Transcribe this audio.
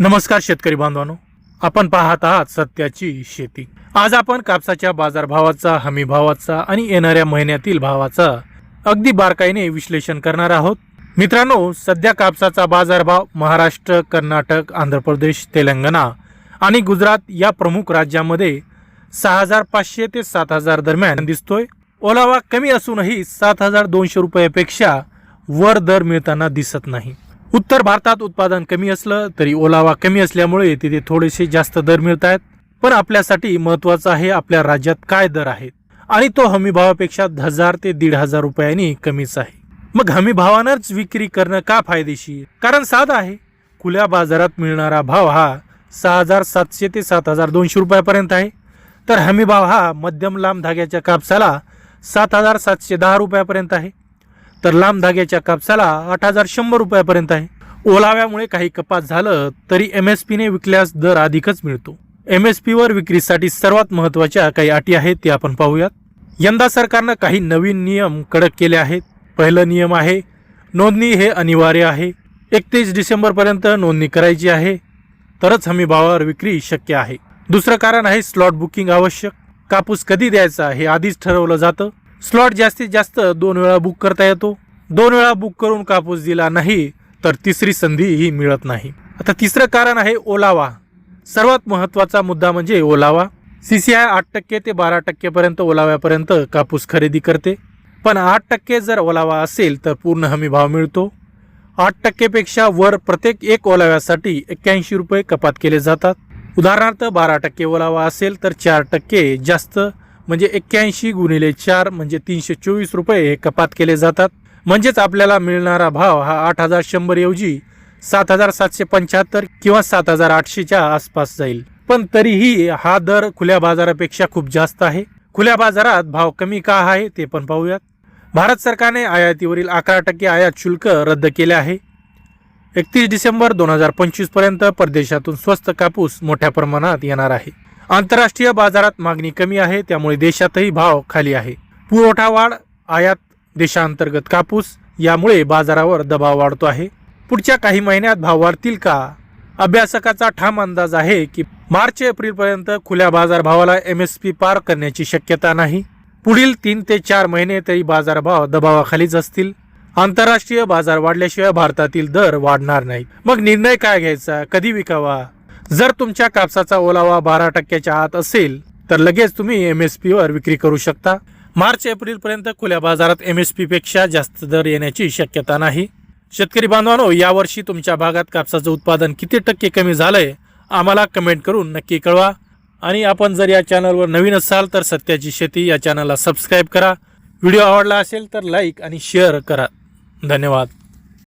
नमस्कार शेतकरी बांधवांनो. आपण पाहत आहात सत्याची शेती. आज आपण कापसाच्या बाजारभावाचा हमी भावाचा आणि येणाऱ्या महिन्यातील भावाचा अगदी बारकाईने विश्लेषण करणार आहोत. मित्रांनो सध्या कापसाचा बाजारभाव महाराष्ट्र कर्नाटक आंध्र प्रदेश तेलंगणा आणि गुजरात या प्रमुख राज्यामध्ये सहा हजार पाचशे ते सात हजार दरम्यान दिसतोय. ओलावा कमी असूनही सात हजार दोनशे रुपयापेक्षा वर दर मिळताना दिसत नाही. उत्तर भारतात उत्पादन कमी असलं तरी ओलावा कमी असल्यामुळे तिथे थोडेसे जास्त दर मिळत आहेत पण आपल्यासाठी महत्वाचं आहे आपल्या राज्यात काय दर आहेत. आणि तो हमी भावापेक्षा हजार ते दीड हजार रुपयांनी कमीच आहे. मग हमी भावानंच विक्री करणं का फायदेशीर? कारण साधा आहे. खुल्या बाजारात मिळणारा भाव हा सहा हजार सातशे ते सात हजार दोनशे रुपयापर्यंत आहे. तर हमी भाव हा मध्यम लांब धाग्याच्या कापसाला सात हजार सातशे दहा रुपयापर्यंत आहे. तर लांब धाग्याच्या कापसाला आठ हजार शंभर रुपयापर्यंत आहे. ओलाव्यामुळे काही कपात झालं तरी एम एस पीने विकल्यास दर अधिकच मिळतो. एम एस पीवर विक्रीसाठी सर्वात महत्त्वाच्या काही अटी आहेत ते आपण पाहूयात. यंदा सरकारनं काही नवीन नियम कडक केले आहेत. पहिलं नियम आहे नोंदणी हे अनिवार्य आहे. एकतीस डिसेंबरपर्यंत नोंदणी करायची आहे. तरच हमी भावावर विक्री शक्य आहे. दुसरं कारण आहे स्लॉट बुकिंग आवश्यक. कापूस कधी द्यायचा हे आधीच ठरवलं जातं. स्लॉट जास्तीत जास्त दोन वेळा बुक करता येतो. दोन वेळा बुक करून कापूस दिला नाही तर तिसरी संधी ही मिळत नाही. आता तिसरं कारण आहे ओलावा. सर्वात महत्त्वाचा मुद्दा म्हणजे ओलावा. सीसीआय आठ टक्के ते बारा टक्केपर्यंत ओलाव्यापर्यंत कापूस खरेदी करते. पण आठ टक्के जर ओलावा असेल तर पूर्ण हमी भाव मिळतो. आठ टक्केपेक्षा वर प्रत्येक एक ओलाव्यासाठी एक्क्याऐंशी रुपये कपात केले जातात. उदाहरणार्थ बारा टक्के ओलावा असेल तर चार टक्के जास्त म्हणजे एक्क्याऐंशी गुणिले चार म्हणजे तीनशे चोवीस रुपये हे कपात केले जातात. म्हणजेच आपल्याला मिळणारा भाव हा आठ हजार शंभर ऐवजी सात हजार सातशे पंच्याहत्तर किंवा सात हजार आठशेच्या आसपास जाईल. पण तरीही हा दर खुल्या बाजारापेक्षा खूप जास्त आहे. खुल्या बाजारात भाव कमी का आहे ते पण पाहूयात. भारत सरकारने आयातीवरील अकरा टक्के आयात शुल्क रद्द केले आहे. एकतीस डिसेंबर दोन हजार पंचवीसपर्यंत परदेशातून स्वस्त कापूस मोठ्या प्रमाणात येणार आहे. आंतरराष्ट्रीय बाजारात मागणी कमी आहे त्यामुळे देशातही भाव खाली आहे. पुरवठा वाढ आयात देशांतर्गत कापूस यामुळे बाजारावर दबाव वाढतो आहे. पुढच्या काही महिन्यात भाव वाढतील का? अभ्यासकाचा ठाम अंदाज आहे की मार्च एप्रिल पर्यंत खुल्या बाजार भावाला एम एस पी पार करण्याची शक्यता नाही. पुढील तीन ते चार महिने तरी बाजारभाव दबावाखालीच असतील. आंतरराष्ट्रीय बाजार वाढल्याशिवाय भारतातील दर वाढणार नाहीत. मग निर्णय काय घ्यायचा? कधी विकावा? जर तुमच्या कापसाचा ओलावा बारा टक्क्याच्या आत असेल तर लगेच तुम्ही एम एस वर विक्री करू शकता. मार्च एप्रिल पर्यंत खुल्या बाजारात एम एस पी पेक्षा जास्त दर येण्याची शक्यता नाही. शेतकरी बांधवांनो यावर्षी तुमच्या भागात कापसाचं उत्पादन किती टक्के कमी झालंय आम्हाला कमेंट करून नक्की कळवा. आणि आपण जर या चॅनलवर नवीन असाल तर सत्याची शेती या चॅनलला सबस्क्राईब करा. व्हिडिओ आवडला असेल तर लाईक आणि शेअर करा. धन्यवाद.